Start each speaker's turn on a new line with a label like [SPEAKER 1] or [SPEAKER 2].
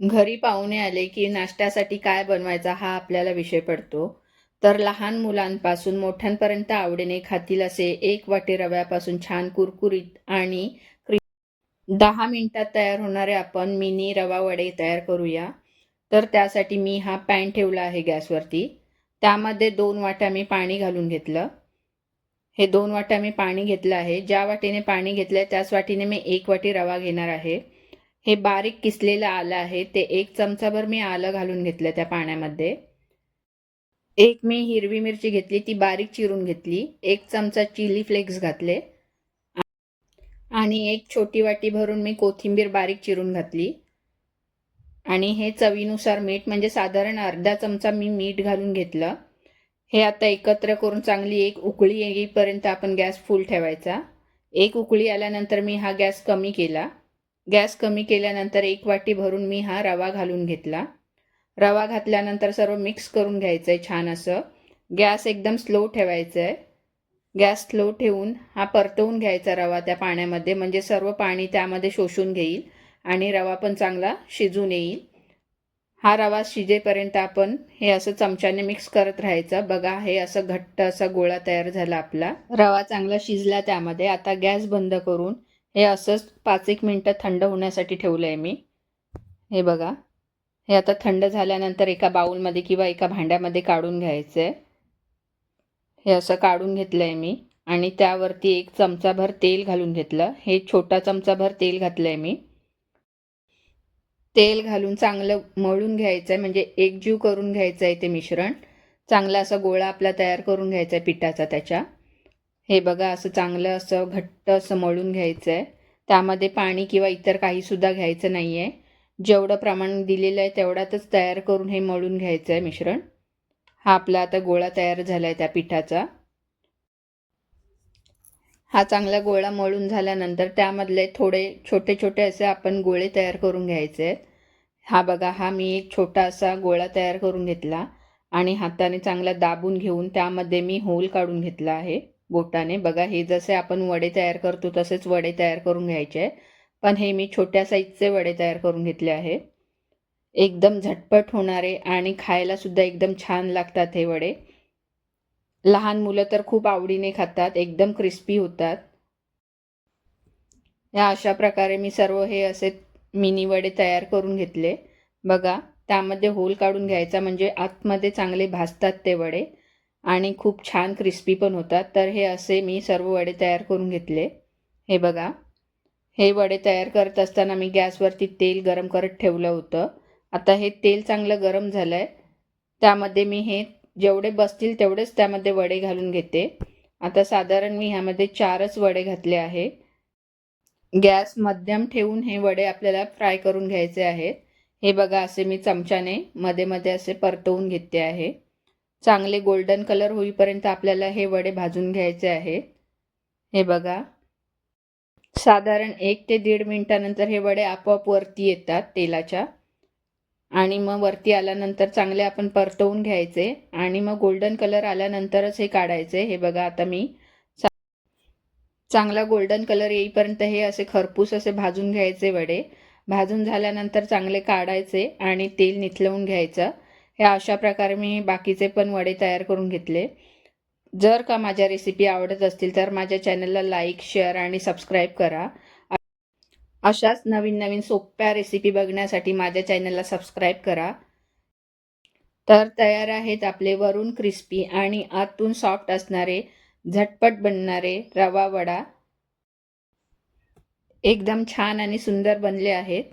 [SPEAKER 1] घरी पाहुणे आले की नाश्त्यासाठी काय बनवायचा हा आपल्याला विषय पडतो. तर लहान मुलांपासून मोठ्यांपर्यंत आवडीने खातील असे एक वाटी रव्यापासून छान कुरकुरीत आणि दहा मिनिटात तयार होणारे आपण मिनी रवा वडे तयार करूया. तर त्यासाठी मी हा पॅन ठेवला आहे गॅसवरती. त्यामध्ये दोन वाट्या मी पाणी घालून घेतलं. हे दोन वाट्या मी पाणी घेतलं आहे. ज्या वाटीने पाणी घेतलं आहे त्याच वाटीने मी एक वाटी रवा घेणार आहे. हे बारीक किसलेलं आलं आहे ते एक चमचाभर मी आलं घालून घेतलं त्या पाण्यामध्ये. एक मी हिरवी मिरची घेतली ती बारीक चिरून घेतली एक चमचा चिली फ्लेक्स घातले आणि एक छोटी वाटी भरून मी कोथिंबीर बारीक चिरून घातली. आणि हे चवीनुसार मीठ म्हणजे साधारण अर्धा चमचा मी मीठ घालून घेतलं. हे आता एकत्र करून चांगली एक उकळी येईपर्यंत आपण गॅस फुल ठेवायचा. एक उकळी आल्यानंतर मी हा गॅस कमी केला. गॅस कमी केल्यानंतर एक वाटी भरून मी हा रवा घालून घेतला. रवा घातल्यानंतर सर्व मिक्स करून घ्यायचं आहे छान असं. गॅस एकदम स्लो ठेवायचं आहे गॅस स्लो ठेवून हा परतवून घ्यायचा रवा त्या पाण्यामध्ये म्हणजे सर्व पाणी त्यामध्ये शोषून घेईल आणि रवा पण चांगला शिजून येईल. हा रवा शिजेपर्यंत आपण हे असं चमच्याने मिक्स करत राहायचं. बघा हे असं घट्ट असा गोळा तयार झाला आपला. रवा चांगला शिजला त्यामध्ये. आता गॅस बंद करून हे असंच पाच एक मिनटं थंड होण्यासाठी ठेवलं आहे मी. हे बघा. हे आता थंड झाल्यानंतर एका बाऊलमध्ये किंवा एका भांड्यामध्ये काढून घ्यायचं आहे हे असं काढून घेतलं आहे मी आणि त्यावरती एक चमचाभर तेल घालून घेतलं. हे छोटा चमचाभर तेल घातलं आहे मी. तेल घालून चांगलं मळून घ्यायचं आहे म्हणजे एकजीव करून घ्यायचं आहे ते मिश्रण. चांगला असा गोळा आपला तयार करून घ्यायचा आहे पिठाचा त्याच्या. हे बघा असं चांगलं असं घट्ट असं मळून घ्यायचं आहे त्यामध्ये पाणी किंवा इतर काहीसुद्धा घ्यायचं नाही आहे जेवढं प्रमाण दिलेलं आहे तेवढ्यातच तयार करून हे मळून घ्यायचं आहे मिश्रण. हा आपला आता गोळा तयार झाला आहे त्या पिठाचा. हा चांगला गोळा मळून झाल्यानंतर त्यामधले थोडे छोटे छोटे असे आपण गोळे तयार करून घ्यायचे. आहेत हा बघा हा मी एक छोटा असा गोळा तयार करून घेतला. आणि हाताने चांगला दाबून घेऊन त्यामध्ये मी होल काढून घेतला आहे. बोटाने. बघा हे जसे आपण वडे तयार करतो तसेच वडे तयार करून घ्यायचे आहे पण हे मी छोट्या साईजचे वडे तयार करून घेतले आहे. एकदम झटपट होणारे आणि खायला सुद्धा एकदम छान लागतात हे वडे. लहान मुलं तर खूप आवडीने खातात एकदम क्रिस्पी होतात. या अशा प्रकारे मी सर्व हे असे मिनी वडे तयार करून घेतले. बघा त्यामध्ये होल काढून घ्यायचा म्हणजे आतमध्ये चांगले भाजतात ते वडे. आणि खूप छान क्रिस्पी पण होतात. तर हे असे मी सर्व वडे तयार करून घेतले. हे बघा. हे वडे तयार करत असताना मी गॅसवरती तेल गरम करत ठेवलं होतं. आता हे तेल चांगलं गरम झालं आहे त्यामध्ये मी हे जेवढे बसतील तेवढेच त्यामध्ये वडे घालून घेते. आता साधारण मी ह्यामध्ये चारच वडे घातले आहे. गॅस मध्यम ठेवून हे वडे आपल्याला फ्राय करून घ्यायचे आहेत. हे बघा असे मी चमच्याने मध्ये मध्ये असे परतवून घेते आहे. चांगले गोल्डन कलर होईपर्यंत आपल्याला हे वडे भाजून घ्यायचे आहेत. हे बघा. साधारण एक ते दीड मिनटानंतर हे वडे आपोआप वरती येतात तेलाच्या. आणि मग वरती आल्यानंतर चांगले आपण परतवून घ्यायचे आणि मग गोल्डन कलर आल्यानंतरच हे काढायचे. हे बघा आता मी चांगला गोल्डन कलर येईपर्यंत हे असे खरपूस असे भाजून घ्यायचे वडे. भाजून झाल्यानंतर चांगले काढायचे आणि तेल निथलवून घ्यायचं. हे अशा प्रकारे मी बाकीचे पण वडे तयार करून घेतले. जर का माझ्या रेसिपी आवडत असतील तर माझ्या चॅनलला लाईक शेअर आणि सबस्क्राईब करा. अशाच नवीन नवीन सोप्या रेसिपी बघण्यासाठी माझ्या चॅनलला सबस्क्राईब करा. तर तयार आहेत आपले वरून क्रिस्पी आणि आतून सॉफ्ट असणारे झटपट बनणारे रवा वडा. एकदम छान आणि सुंदर बनले आहेत.